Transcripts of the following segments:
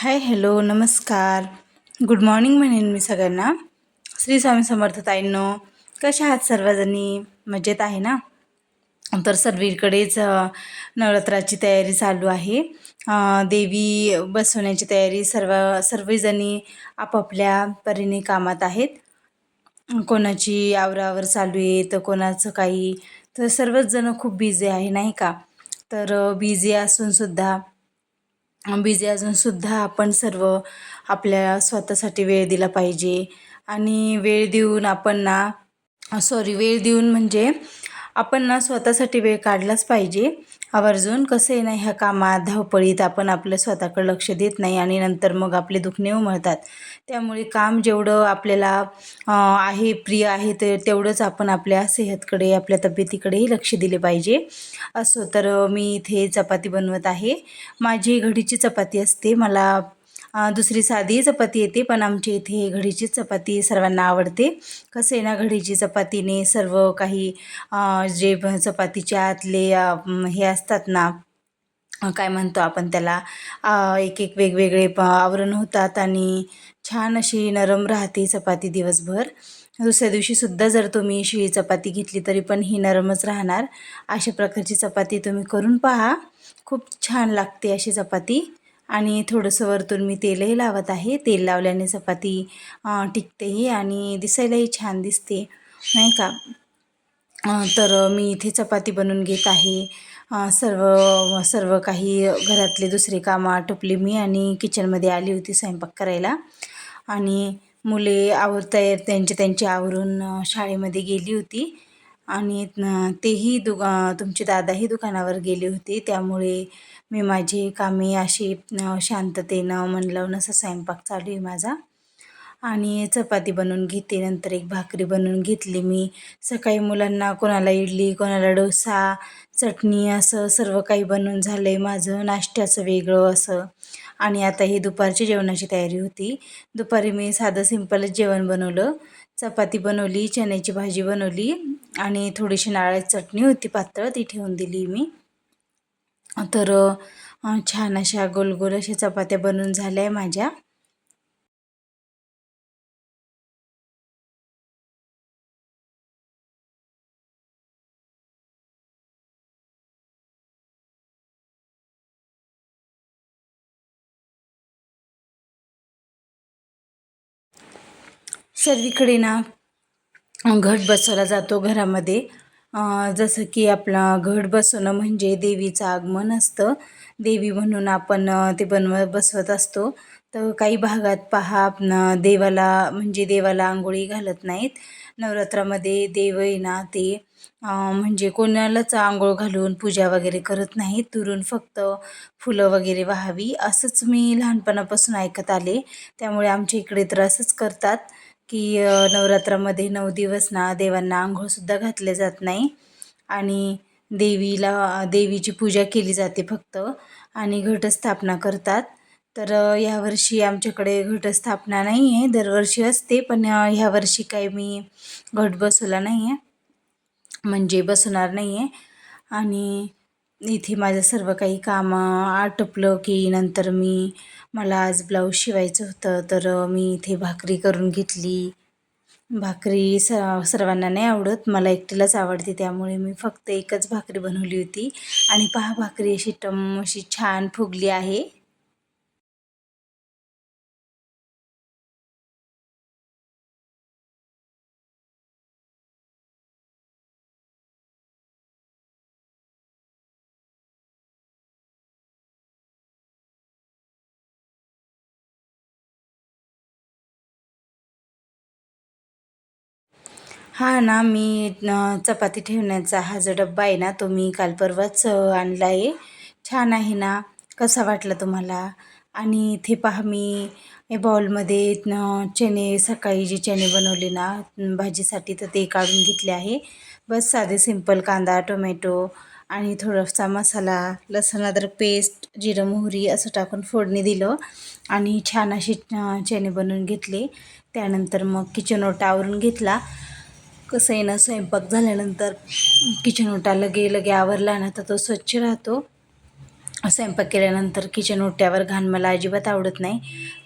हाय hello नमस्कार. Good morning म्हणेन मी सगळ्यांना. श्री स्वामी समर्थ ताईंनो कशा आहात सर्वजणी? मजेत आहे ना? तर सर्वीकडेच नवरात्राची तयारी चालू आहे. देवी बसवण्याची तयारी सर्व सर्वजणी आपापल्या परीने कामात आहेत. कोणाची आवरावर चालू आहे तर कोणाचं काही तर सर्वच जण खूप बिझी आहे नाही का? तर बिझी असूनसुद्धा बिझी अजूनसुद्धा आपण सर्व आपल्या स्वतःसाठी वेळ दिला पाहिजे. आणि वेळ देऊन आपण ना सॉरी वेळ देऊन म्हणजे आपण ना स्वतःसाठी वेळ काढलाच पाहिजे. आवर्जून कसं आहे ना ह्या कामात धावपळीत आपण आपल्या स्वतःकडे लक्ष देत नाही आणि नंतर मग आपले दुखणे उमळतात. त्यामुळे काम जेवढं आपल्याला आहे प्रिय आहे ते तेवढंच आपण आपल्या सेहतकडे आपल्या तब्येतीकडेही लक्ष दिले पाहिजे. असो तर मी इथे चपाती बनवत आहे. माझी घडीची चपाती असते. मला दुसरी साधी चपाती येते पण आमच्या इथे घडीचीच चपाती सर्वांना आवडते. कसं आहे ना घडीची चपातीने सर्व काही जे चपातीच्या आतले हे असतात ना काय म्हणतो आपण त्याला? एक एक वेगवेगळे प आवरण होतात आणि छान अशी नरम राहते चपाती दिवसभर. दुसऱ्या दिवशीसुद्धा जर तुम्ही शिळी चपाती घेतली तरी पण ही नरमच राहणार. अशा प्रकारची चपाती तुम्ही करून पहा. खूप छान लागते अशी चपाती. आणि थोडंसं वरतून मी तेलही लावत आहे. तेल लावल्याने चपाती टिकतेही आणि दिसायलाही छान दिसते. नाही का? तर मी इथे चपाती बनवून घेत आहे. सर्व सर्व काही घरातले दुसरे कामं आटोपली मी आणि किचनमध्ये आली होती स्वयंपाक करायला. आणि मुले आवरता तयार त्यांचे त्यांचे आवरून शाळेमध्ये गेली होती. आणि तेही दुका तुमचे दादाही दुकानावर गेले होते. त्यामुळे मी माझी कामे अशी शांततेनं मन लावून असा स्वयंपाक चालू आहे माझा. आणि चपाती बनवून घेते नंतर एक भाकरी बनवून घेतली मी. सकाळी मुलांना कोणाला इडली कोणाला डोसा चटणी असं सर्व काही बनवून झालं आहे माझं. नाश्त्याचं वेगळं असं. आणि आता ही दुपारची जेवणाची तयारी होती. दुपारी मी साधं सिंपलच जेवण बनवलं. चपाती बनवली चण्याची भाजी बनवली आणि थोडीशी नारळाची चटणी होती पातळ ती ठेवून दिली मी. तर छान अशा गोल गोल अशा चपात्या बनवून झाल्या आहे माझ्या. सर्वीकडे ना घट बसवला जातो घरामध्ये. जसं की आपला घट बसवणं म्हणजे देवीचं आगमन असतं. देवी म्हणून आपण ते बनव बसवत असतो. तर काही भागात पहा आपण देवाला म्हणजे देवाला आंघोळी घालत नाहीत. नवरात्रामध्ये देव आहे ना ते म्हणजे कोणालाच आंघोळ घालून पूजा वगैरे करत नाहीत. दुरून फक्त फुलं वगैरे वाहावी असंच मी लहानपणापासून ऐकत आले. त्यामुळे आमच्या इकडे तर असंच करतात. की नवरात्रामध्ये नऊ दिवस ना देवांना आंघोळसुद्धा घातले जात नाही. आणि देवीला देवीची पूजा केली जाते फक्त आणि घटस्थापना करतात. तर यावर्षी ह्यावर्षी आमच्याकडे घटस्थापना नाही आहे दरवर्षी असते पण ह्यावर्षी काही मी घट बसवला नाही आहे म्हणजे बसवणार नाही आहे आणि इथे माझं सर्व काही कामं आटपलं की नंतर मी मला आज ब्लाऊज शिवायचं होतं तर मी इथे भाकरी करून घेतली. भाकरी स सर्वांना नाही आवडत मला एकटीलाच आवडते त्यामुळे मी फक्त एकच भाकरी बनवली होती. आणि पहा भाकरी अशी टम अशी छान फुगली आहे. हा ना मी चपाती ठेवण्याचा हा जो डब्बा आहे ना तो मी काल परवाच आणला आहे. छान आहे ना? कसा वाटला तुम्हाला? आणि इथे पहा मी बॉलमध्ये चणे सकाळी जे चणे बनवले ना भाजीसाठी तर ते काढून घेतले आहे. बस साधे सिंपल कांदा टोमॅटो आणि थोडासा मसाला लसण अद्रक पेस्ट जिरं मोहरी असं टाकून फोडणी दिलं आणि छान असे चणे बनवून घेतले. त्यानंतर मग किचन ओटा आवरून घेतला. कसं आहे ना स्वयंपाक झाल्यानंतर किचन ओटा लगे लगे आवरला ना तर तो स्वच्छ राहतो. स्वयंपाक केल्यानंतर किचन ओट्यावर घाण मला अजिबात आवडत नाही.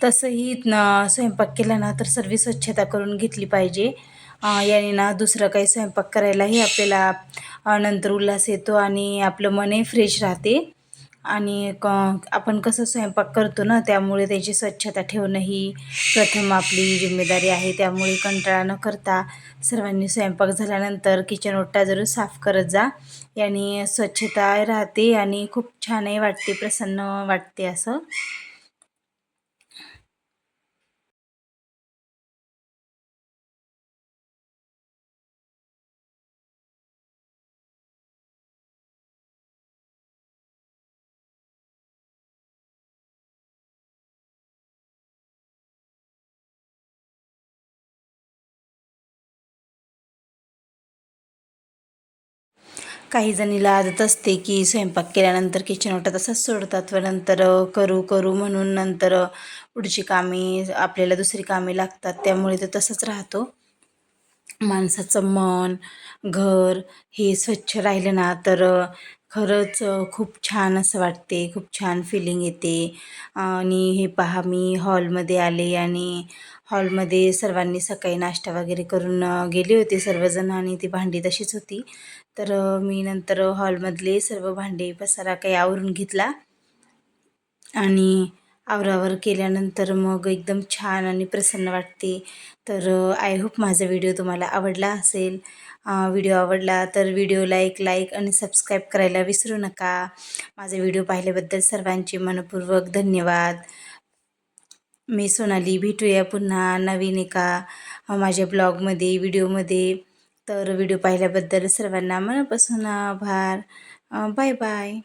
तसंही न स्वयंपाक केला ना तर सर्व स्वच्छता करून घेतली पाहिजे. याने ना दुसरं काही स्वयंपाक करायलाही आपल्याला नंतर उल्हास येतो आणि आपलं मनही फ्रेश राहते. आणि क आपण कसं स्वयंपाक करतो ना त्यामुळे त्याची स्वच्छता ठेवणं ही प्रथम आपली जिम्मेदारी आहे. त्यामुळे कंटाळा न करता सर्वांनी स्वयंपाक झाल्यानंतर किचन ओटा जरूर साफ करत जा. याने स्वच्छता राहते आणि खूप छानही वाटते प्रसन्न वाटते असं. काही जणीला आदत असते की स्वयंपाक केल्यानंतर किचन ओटा तसाच सोडतात व नंतर करू करू म्हणून नंतर पुढची कामे आपल्याला दुसरी कामे लागतात त्यामुळे तो तसंच राहतो. माणसाचं मन घर हे स्वच्छ राहिलं ना तर खरंच खूप छान असं वाटते खूप छान फिलिंग येते. आणि हे पहा मी हॉलमध्ये आले आणि हॉलमध्ये सर्वांनी सकाळी नाश्ता वगैरे करून गेले होते सर्वजण आणि ती भांडी तशीच होती. तर मी नंतर हॉलमधले सर्व भांडे पसारा काही आवरून घेतला. आणि आवरावर केल्यानंतर मग एकदम छान आणि प्रसन्न वाटते. तर आय होप माझा व्हिडिओ तुम्हाला आवडला असेल. व्हिडिओ आवडला तर व्हिडिओला एक लाईक आणि सबस्क्राईब करायला विसरू नका. माझा व्हिडिओ पाहिल्याबद्दल सर्वांचे मनपूर्वक धन्यवाद. मी सोनाली भेटूया पुन्हा नवीन एका माझ्या ब्लॉगमध्ये व्हिडिओमध्ये तर व्हिडिओ पाहिल्याबद्दल सर्वांना मनापासून आभार. Bye bye